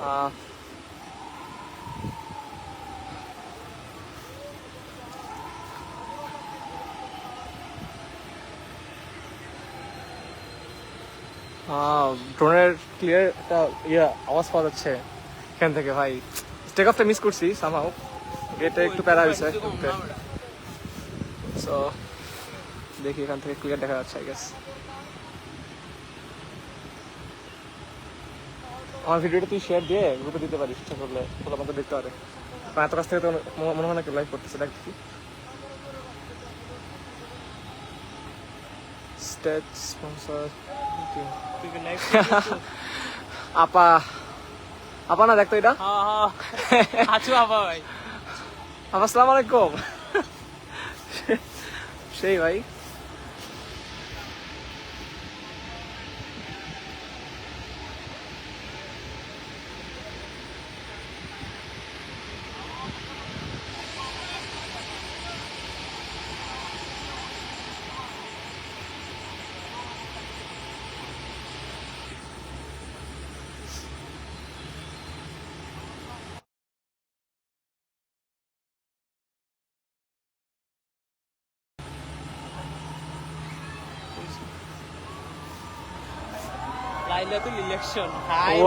আহ, আহ, ড্রোনের ক্লিয়ার একটা ইয়ে আওয়াজ পাওয়া যাচ্ছে এখান থেকে ভাই। টেক অফটা মিস করছি সামাও গেটে একটু প্যারা হয়েছে। সো দেখি এখান থেকে ক্লিয়ার দেখা যাচ্ছে আই গেস আমার ভিডিওটা তুই শেয়ার দিয়ে গ্রুপে দিতে পারিস ইচ্ছা করলে। ওগুলো আমাদের দেখতে পারে। এত কাছ থেকে তো মনে- হয় না কেউ লাইভ করতেছে দেখ দেখি। আপা। আপা না দেখতো এটা। আছো ভাই। আপা আসসালামু আলাইকুম। সেই ভাই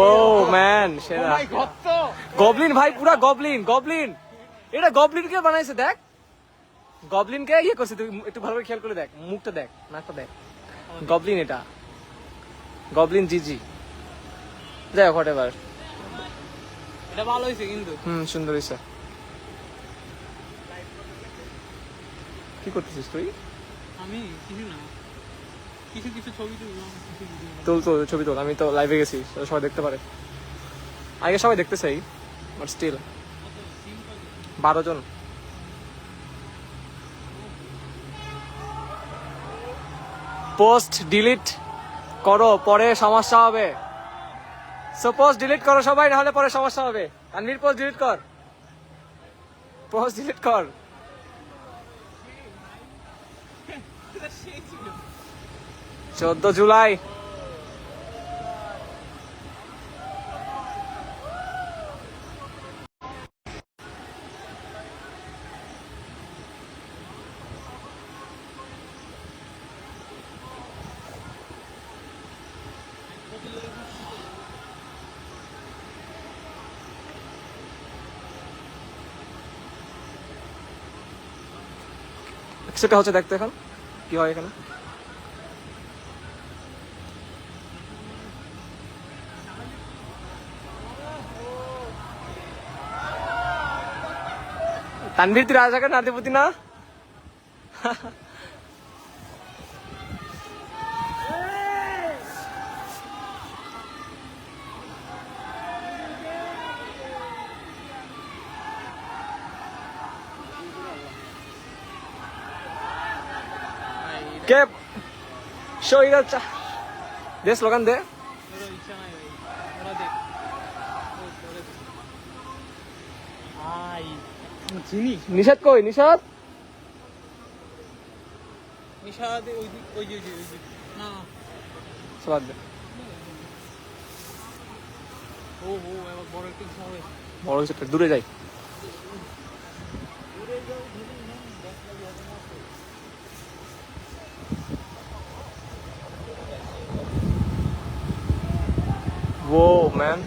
ও ম্যান সেরা। কত গবলিন ভাই পুরা গবলিন গবলিন এটা গবলিন কে বানাইছে দেখ। গবলিন কে ইয়ে করছে তুই একটু ভালো করে খেয়াল করে দেখ মুখটা দেখ নাকটা দেখ। গবলিন এটা। গবলিন জিজি যাই হোক হোয়াট এভার এটা ভালো হয়েছে কিন্তু। হুম সুন্দর হয়েছে কি করতেছিস তুই? আমি কিছু না। কিছু কিছু ছবি তোল আমি তো লাইভে গেছি, সবাই দেখতে পারে। আগে সবাই দেখতে চাই বাট স্টিল বারো জন। পোস্ট ডিলিট করো, পরে সমস্যা হবে। সো পোস্ট ডিলিট করো সবাই, নাহলে পরে সমস্যা হবে। তানভীর পোস্ট ডিলিট কর। পোস্ট ডিলিট কর। চোদ্দ জুলাই। সেটা হচ্ছে দেখতে এখন। কি হয় এখানে? তানভীর তুই রাজাকার নাতিপতি না? কে? শহীদ দে স্লোগান দে। ইচ্ছা নিষাদ কই? নিষাদ? নিশাদ ওই ওই ওই ওই না না। সবাদ ও ও এবার বড় একটা হবে বড় কিছু একটা দূরে যাই। ও ম্যান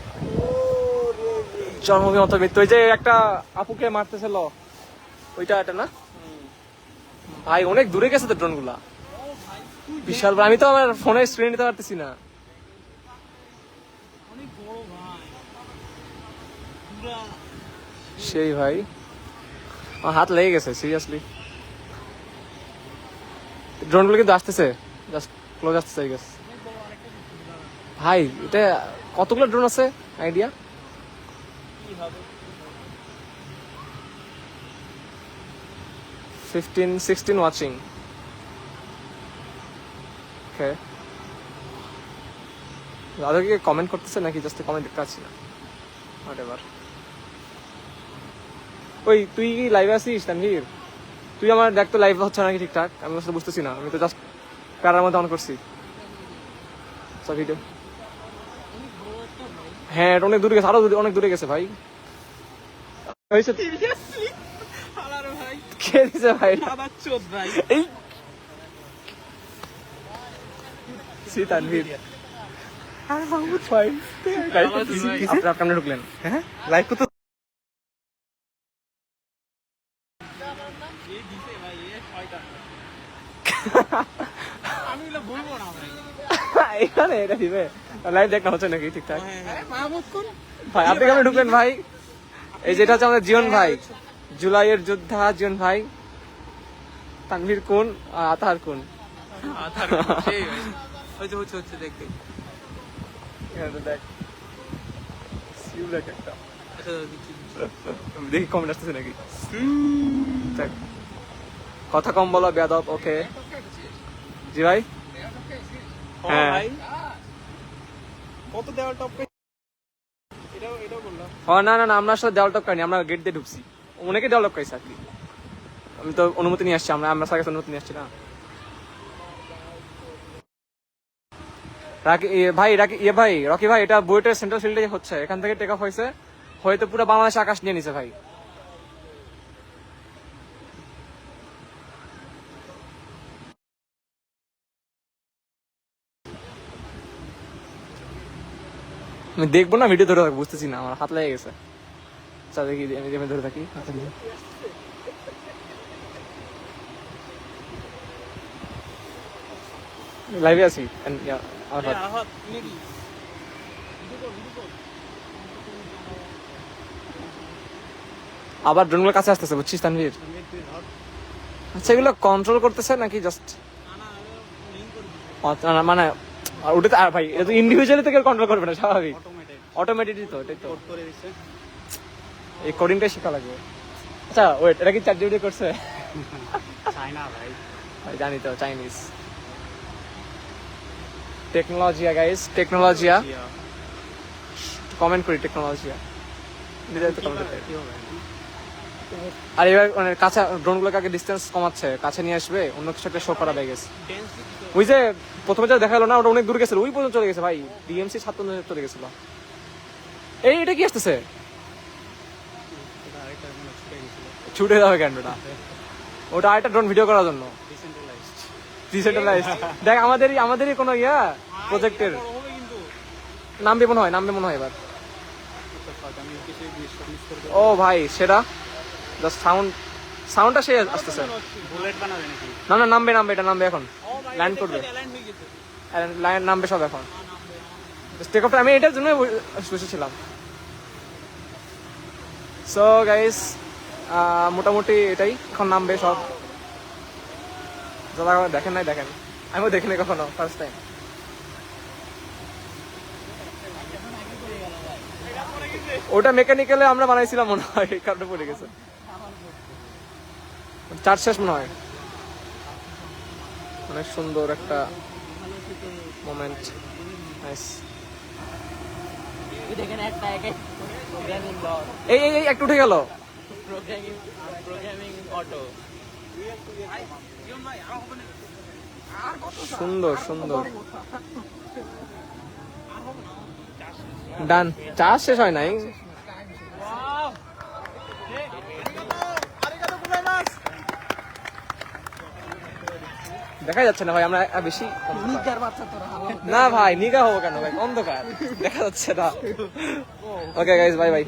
মৃত্যু ওই যে একটা আপুকে মারতেছিল ওইটা এটা না? ভাই, অনেক দূরে গেছে তো ড্রোনগুলা বিশাল আমি তো আমার ফোনে স্ক্রিন নিতে পারতেছি না। সেই ভাই। আমার হাত লেগে গেছে সিরিয়াসলি ড্রোনগুলো কিন্তু আসতেছে। জাস্ট ক্লোজ আসতেছে ভাই, এটা কতগুলো ড্রোন আছে? আইডিয়া কি হবে? ফিফটিন সিক্সটিন ওয়াচিং ওকে দাদাকে কমেন্ট করতেছে নাকি জাস্ট কমেন্ট দেখতে পাচ্ছি না হোয়াট ওই তুই কি লাইভে আসিস তানভীর তুই আমার দেখ তো লাইভ হচ্ছে নাকি ঠিকঠাক আমি বুঝতেছি না আমি তো জাস্ট প্যারার মধ্যে অন করছি সব ভিডিও হ্যাঁ অনেক দূরে গেছে আরও দূরে অনেক দূরে গেছে ভাই। হয়েছে দিছে ভাই? এই। আপনার ঢুকলেন। হ্যাঁ লাইভ শয়তান। আমি বলব না এখানে এটা দিবে। লাইভ দেখ হচ্ছে নাকি ঠিকঠাক? আরে মাহমুদ কোন? ভাই আপনি কেমন ঢুকলেন ভাই? এই যেটা হচ্ছে আমাদের জীবন ভাই। জুলাইয়ের যোদ্ধা জীবন ভাই। তানভীর কোন? আর আতাহার কোন? দেখ কমেন্ট আসতেছে নাকি? দেখ। কথা কম বলো বেদব ওকে। জি। ভাই? হ্যাঁ। ভাই। কত দেওয়াল টপ এটাও এটাও বললাম। ও না না না আমরা আসলে দেওয়াল টপ করিনি আমরা গেট দিয়ে ঢুকছি। অনেকে দেওয়াল টপ করেছে আর কি। আমি তো অনুমতি নিয়ে আসছি আমরা কাছে অনুমতি নিয়ে আসছি না। রাকি এ ভাই রাকি ইয়ে ভাই রকি ভাই এটা বুয়েটের সেন্ট্রাল ফিল্ডে হচ্ছে এখান থেকে টেক অফ হয়েছে। হয়তো পুরো বাংলাদেশ আকাশ নিয়ে নিছে ভাই। আমি দেখব না ভিডিও ধরে থাকব বুঝতেছি না আমার হাত লেগে গেছে। আচ্ছা দেখি আমি ধরে থাকি। হাতে নিয়ে। লাইভে আছি আবার ড্রোনগুলো কাছে আসতেছে বুঝছিস তানভীর? আচ্ছা এগুলো কন্ট্রোল করতেছে নাকি জাস্ট মানে আর ওটা তো আর ভাই এটা তো ইন্ডিভিজুয়ালি থেকে কন্ট্রোল করবে না স্বাভাবিক। অটোমেটিক অটোমেটিকই তো এটাই তো। করে এই কোডিংটাই শেখা লাগবে। আচ্ছা ওয়েট এটা কি চ্যাট জিপিটি করছে? চায়না ভাই। ভাই জানি তো চাইনিজ টেকনোলজিয়া গাইস টেকনোলজিয়া কমেন্ট করি টেকনোলজিয়া নিজের তো কমেন্ট করতে আর এবার মানে কাছে ড্রোনগুলোকে আগে ডিস্টেন্স কমাচ্ছে কাছে নিয়ে আসবে অন্য কিছু একটা শো করা হয়ে গেছে ওই যে প্রথমে যা দেখাল না ওটা অনেক দূর গেছিল। ওই পর্যন্ত চলে গেছে ভাই। ডিএমসি ছাত্র চলে গেছিল। এই এটা কি আসতেছে? ছুটে যাবে ক্যান্ডোটা ওটা? আরেকটা ড্রোন ভিডিও করার জন্য। ডিসেন্ট্রালাইজড ডিসেন্ট্রালাইজ দেখ আমাদেরই আমাদেরই কোনো ইয়া প্রজেক্টের হবে কিন্তু নামবে মনে হয় নামবে মনে হয় এবার করব ও ভাই সেটা? জাস্ট সাউন্ড সাউন্ডটা সে আসতেছে। না না নামবে নামবে এটা নামবে এখন। ল্যান্ড করবে। ল্যান্ড নামবে সব এখন। টেক অফ আমি এটার জন্য বসেছিলাম। সো গাইস মোটামুটি এটাই এখন নামবে সব। যারা দেখেন নাই দেখেন। আমিও দেখিনি কখনো ফার্স্ট টাইম ওটা মেকানিক্যালে আমরা বানাইছিলাম মনে হয় কারণে পড়ে গেছে। চার শেষ মনে হয়। অনেক সুন্দর একটা মোমেন্ট নাইস এই এই এই, একটু উঠে গেল। সুন্দর সুন্দর। ডান চাষ শেষ হয় নাই। দেখা যাচ্ছে না ভাই আমরা বেশি না। ভাই নিগা হব কেন ভাই? অন্ধকার দেখা যাচ্ছে না। Okay guys bye bye